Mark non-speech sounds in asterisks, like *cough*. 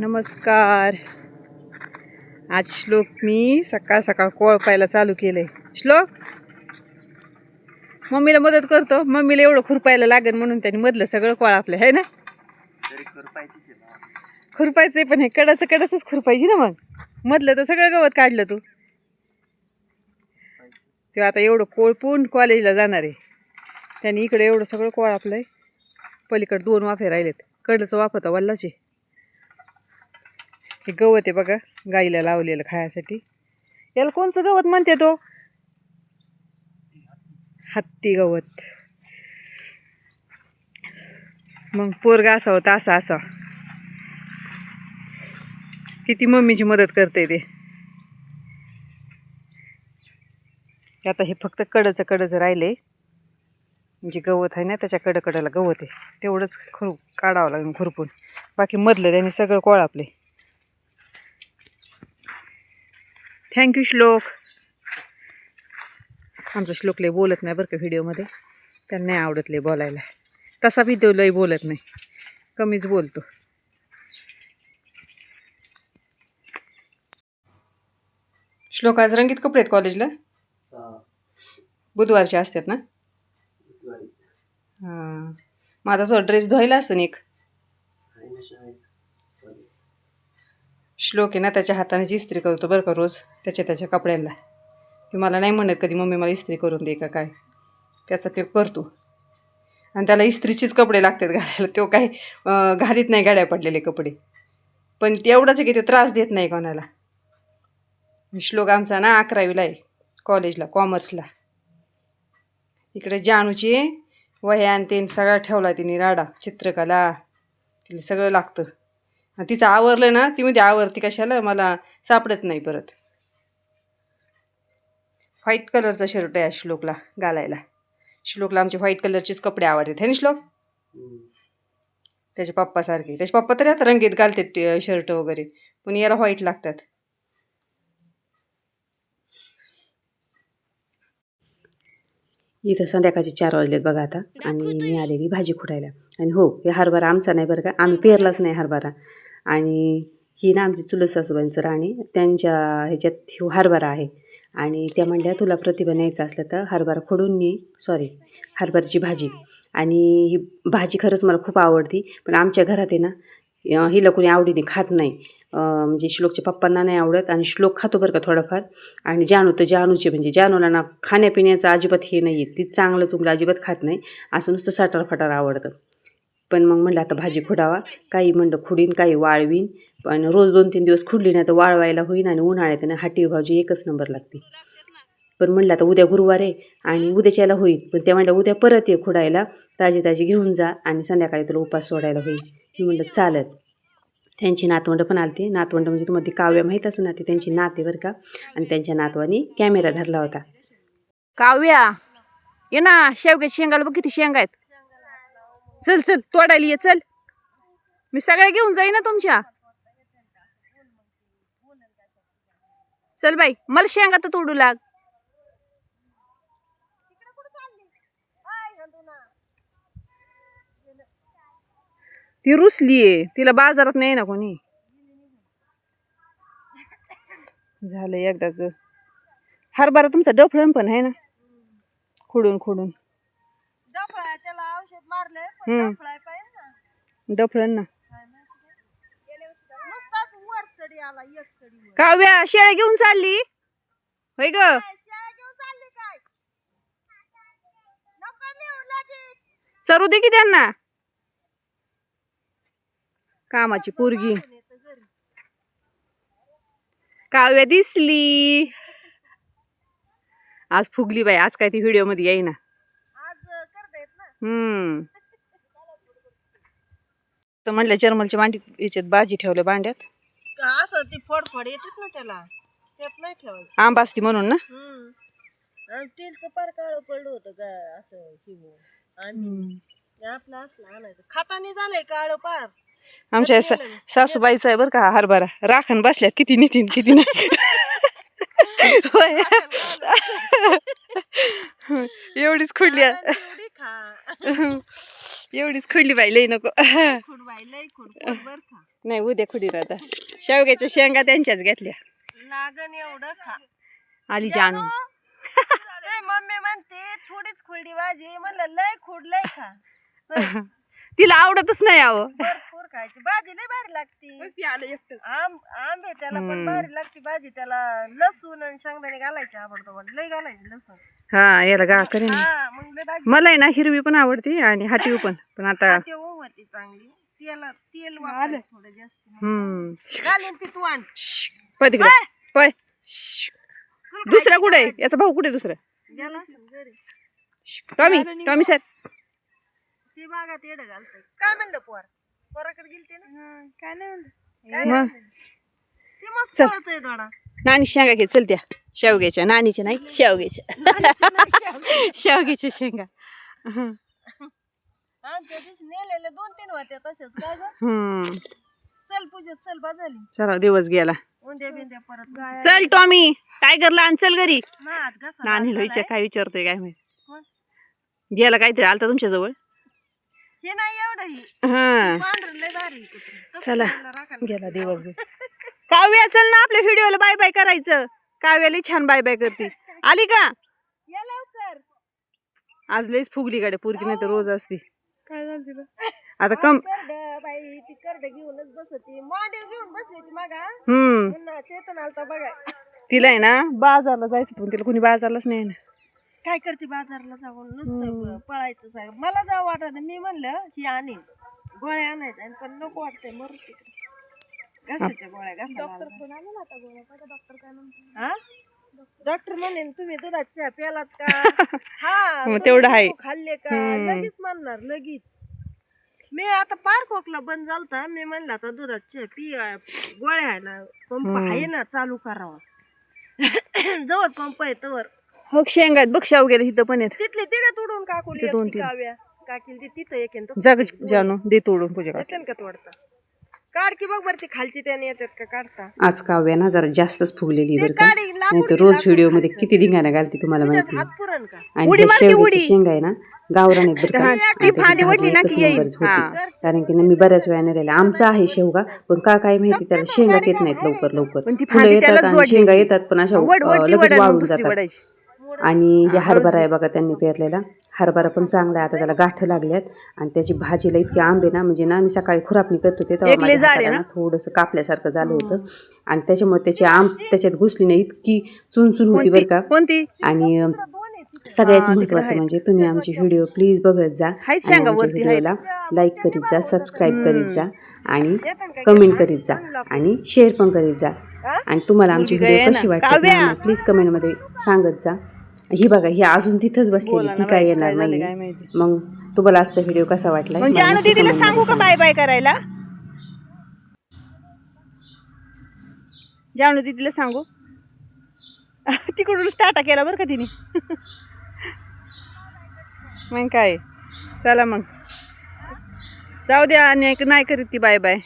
नमस्कार. आज श्लोकनी सकाळ सकाळ कोळपायला चालू केलं आहे श्लोक? मम्मीला मदत करतो. मम्मीला एवढं खुरपायला लागेल म्हणून त्यांनी मधलं सगळं कोळ आपलं आहे ना? खुरपायचं पण हे कडाचं कडाचंच खुरपायची ना मग. मधलं तर सगळं गवत काढलं तू. ते आता एवढं कोळपून कॉलेजला जाणार आहे. त्यांनी इकडे एवढं सगळं कोळ आहे पलीकडे दोन वाफे राहिलेत. कडचं वाफ वल्लाचे. ते गवत आहे बघा गाईला लावलेलं खायसाठी. याला कोणचं गवत म्हणते तो? हत्ती गवत. मग पोरगा असा होता असा असा. किती मम्मीची मदत करते ते. आता हे फक्त कडचं कडचं राहिले म्हणजे गवत आहे ना त्याच्या कडकडाला गवत आहे. तेवढंच खुर काढावं लागेल खुरपून. बाकी मधलं त्यांनी सगळं कोळापले आपले थँक्यू श्लोक. आमचा श्लोक लय बोलत नाही बरं का व्हिडिओमध्ये. त्यांना नाही आवडत लय बोलायला. तसा बी तो लय बोलत नाही. कमीच बोलतो. श्लोक आज रंगीत कपडे आहेत कॉलेजला बुधवारचे असतात ना? हां. माझा थोडा ड्रेस धुवायला असं एक. श्लोक आहे ना त्याच्या हाताने इस्त्री करतो बरं का रोज त्याच्या त्याच्या कपड्यांना. ते मला नाही म्हणत कधी मम्मी मला इस्त्री करून दे का काय? त्याचा ते करतो आणि त्याला इस्त्रीचेच कपडे लागतात घालायला. तो काही घालीत नाही गाड्या पडलेले कपडे. पण तेवढंच आहे की ते त्रास देत नाही कोणाला. श्लोक आमचा ना अकरावीला आहे कॉलेजला कॉमर्सला. इकडे जानूची वह्या आणि ते सगळा ठेवला तिने राडा चित्रकला. तिला सगळं लागतं. तिचं आवरलं ना ती म्हणजे आवरती कशाला? मला सापडत नाही परत. व्हाईट कलरचा शर्ट आहे श्लोकला घालायला. श्लोकला आमचे व्हाईट कलरचेच कपडे आवडतात है ना श्लोक? त्याच्या पप्पासारखे त्याचे पप्पा तरी आता रंगीत घालतात शर्ट वगैरे. पण याला व्हाईट लागतात. इथं संध्याकाळचे चार वाजलेत बघा आता. आणि मी आलेली भाजी खुडायला. आणि हो हे हरभरा आमचा नाही बरं का? आम्ही पेरलाच नाही हरभरा. आणि ही ना आमची चुलत सासूबाईंचं राणी त्यांच्या ह्याच्यात ह्यो हरभरा आहे. आणि त्या म्हणल्या तुला प्रतिभा न्यायचं असलं तर हरभरा खोडून नी सॉरी हरभऱ्याची भाजी. आणि ही भाजी खरंच मला खूप आवडती पण आमच्या घरात आहे ना हिला कोणी आवडीने खात नाही. म्हणजे श्लोकच्या पप्पांना नाही आवडत आणि श्लोक खातो बरं का थोडंफार. आणि जानू तर जानूचे म्हणजे जानूला ना खाण्यापिण्याचं अजिबात हे नाही आहे ती चांगलं चुंगलं अजिबात खात नाही. असं नुसतं सटार फटार आवडतं. पण मग म्हणलं आता भाजी खुडावा. काही म्हणलं खुडीन काही वाळवीन. पण रोज दोन तीन दिवस खुडली नाही तर वाळवायला होईन आणि उन्हाळ्यात ना हाटी भाजी एकच नंबर लागते. पण म्हणलं आता उद्या गुरुवार आहे आणि उद्याच्याला होईल. पण त्या म्हणलं उद्या परत ये खुडायला. ताजी ताजी घेऊन जा आणि संध्याकाळी तुला उपास सोडायला होईल. मी म्हणलं चालत त्यांची नातवंड पण आलते. नातवंड म्हणजे तुम्हाला ती काव्य माहीत असं ना ती त्यांची नाते बरं का? आणि त्यांच्या नातवानी कॅमेरा धरला होता. काव्या ये ना शेवग्याची शेंगाला बघ किती शेंगा आहेत. चल चल तोडायला ये चल. मी सगळ्या घेऊन जाईन ना तुमच्या. चल बाई मला शेंगा तर तोडू लाग. ती रुसलीये तिला बाजारात नाही ना कोणी. झालं एकदाच. हरभरा तुमचा डफळण पण आहे ना? खुडून खुडून. हम्म. डफळा पाहिजे ना? डफळण ना. नुसताच वर सडी आला एक सडी वर. काव्या शेळ्या घेऊन चालली? होय ग. काय शेळ्या घेऊन चालली काय? नको नेऊ लगेच. चरू दे की त्यांना. कामाची पोरगी. नेतं घरी. काव्या दिसली. आज फुगली बाई आज काय ती व्हिडिओमध्ये येईना. आज करता येत ना? हम्म. तर म्हणलं जर्मलच्या मांडी याच्यात भाजी ठेवल्या भांड्यात. असं ती फोडफोड येतात ना त्याला? त्यात नाही ठेवायचं. आंबा असती म्हणून ना. हम्म. आणि तेलचं पार काळं पडलं होतं का असं हिमो आणि आपलं असलं आणायचं. खातानी झालंय काळं पार. आमच्या सा- सासूबाईचा आहे बरं का हा हरभरा. राखण बसल्यात किती नितीन किती नाही. होय एवढीच खुडली खा. *laughs* एवढीच खुडली बाई लई नको. खुड खुड खुड नाही उद्या खुडी आता शेवग्याच्या शेंगा त्यांच्याच घेतल्या. लागन एवढं खा. आली जानू. ते मम्मी म्हणते थोडीच खुर्डी भाजी. म्हणलं लय खुड लय खा. *laughs* तिला आवडतच नाही आहो भरपूर खायची. भाजी लय भारी लागती. आंब आंबे त्याला पण भारी लागते. भाजी त्याला लसूण आणि शेंगदाणे घालायचे आवडतो लय घालायचे लसूण. हा याला गा करेन हा मग लय भाजी मला आहे ना हिरवी पण आवडते आणि हाटीव पण. पण आता ते होती चांगली. तेला तेल वापर थोडं जास्त. हम्म. घालीन ती तू आण. पळ तिकडे. पळ. दुसरा कुठे आहे? याचा भाऊ कुठे दुसरा? गेला? असेल घरी. Tommy Tommy sir. ते बागात येडं घालतंय. काय म्हणलं पोर? पोराकडे गेलते ना? काय नाही म्हणलं. मग ते मस्त पळत आहे थोडा नानी शेंगा घे चल त्या. शेवग्याच्या नानीच्या नाही शेवग्याच्या शेवग्याच्या शेंगा. हं. आमच्या दिवशी नेलेले दोन तीन होत्या तसेच काय ग? हम्म. चल पूजा चल बाजाली. चला दिवस गेला. उंद्या बिंद्या परत चल टॉमी. टायगरला आण चल घरी. घासा नानी लोईच्या काय विचारतोय काय माहीत? गेला काहीतरी आलता तुमच्या जवळ हे नाही एवढं ही. हा. पांढरं लय भारी कुत्रं. तसं चला. गेला दिवसभर काव्या चल ना आपल्या व्हिडिओला बाय बाय करायचं. काव्याला छान बाय बाय करते. आली का? या लवकर. आज लईच फुगली गाड्या पुरकी नाही तर रोज असती. काय झालं तिला आता कम करड बाई ती करड घेऊनच बसती. मॉडेल घेऊन बसली होती मागा. हम्म. पुन्हा चेतन आलता बघा. तिला आहे ना बाजारला जायचं होतं पण तिला कोणी बाजारलाच नाही ना. काय करते बाजारला जाऊन? नुसतं पळायचं सारं मला जाऊ वाटत मी म्हणलं ही आणीन. गोळ्या आणायच्या आणि पण नको वाटतंय मर तिकडे. घासाच्या गोळ्या घासा डॉक्टर म्हणेन तुम्ही दुधात चहा प्यालात का? *laughs* हा मग तुम्ही तेवढं आहे. खाल्ले का? हम्म. लगेच म्हणणार लगेच. मी आता पार खोकला बंद झालता. मी म्हणलं आता दुधात चहा पी गोळ्या आहे ना पंप आहे ना चालू करावा. *clears throat* जवळ पंप आहे तवर. हो शेंगा आहेत बघ शेवग्याला इथं पण आहेत. तिथले तिघे तोडून काकुली ते दोन एकटी तीन. काव्या. काकील ती तिथं एक आहे न तो. जग जानू दे तोडून पूजा काढ येते का तोडता? काढ की बघ बरं ती खालची त्याने येतात का काढता. आज काव्या ना जरा जास्तच फुगलेली ते बरं का. काढी नाही तर की रोज लाकूड व्हिडिओमध्ये. किती धिंगाणा घालते तुम्हाला माहिती हात पुरण का? आणि त्या शेवग्याची शेंगा आहे ना गावरान आहेत बरं का. आणि त्याची भाजी एकच नंबरच होती. कारण की ना मी बऱ्याच वेळा नेलेल्या आमचा आहे शेवगा पण का काय माहिती त्याला शेंगाच येत नाहीत लवकर लवकर. फुलं येतात आणि शेंगा येतात पण अशा अं, लगेच वाळून जातात. आणि हे हरभरा आहे बघा त्यांनी पेरलेला. हरभरा पण चांगला आहे आता त्याला गाठ लागल्यात. आणि त्याची भाजीला इतके आंबे ना म्हणजे ना मी सकाळी खुरापणी करत होते तेव्हा माझ्या हाताला ना? थोडंसं कापल्यासारखं झालं होतं. आणि त्याच्यामुळे त्याची आंब त्याच्यात घुसली नाही इतकी चुनचुन होती बरं का. कोणती? आणि सगळ्यात महत्वाचं म्हणजे तुम्ही आमचे व्हिडिओ प्लीज बघत जा व्हिडिओला लाईक करीत जा सबस्क्राईब करीत जा आणि कमेंट करीत जा आणि शेअर पण करीत जा. आणि तुम्हाला आमची व्हिडिओ कशी वाटते प्लीज कमेंटमध्ये सांगत जा. ही बघा ही अजून तिथंच बसलेली ती काय येणार नाही मग तुम्हाला आजचा व्हिडिओ कसा वाटला म्हणजे अनु दीदीला comment सांगू का बाय बाय करायला? जानू दीदीला सांगू. *laughs* तिकडून स्टार्ट केला बरं का तिने. *laughs* मग काय चला मग. जाऊ द्या आणि नाही करीत ती बाय बाय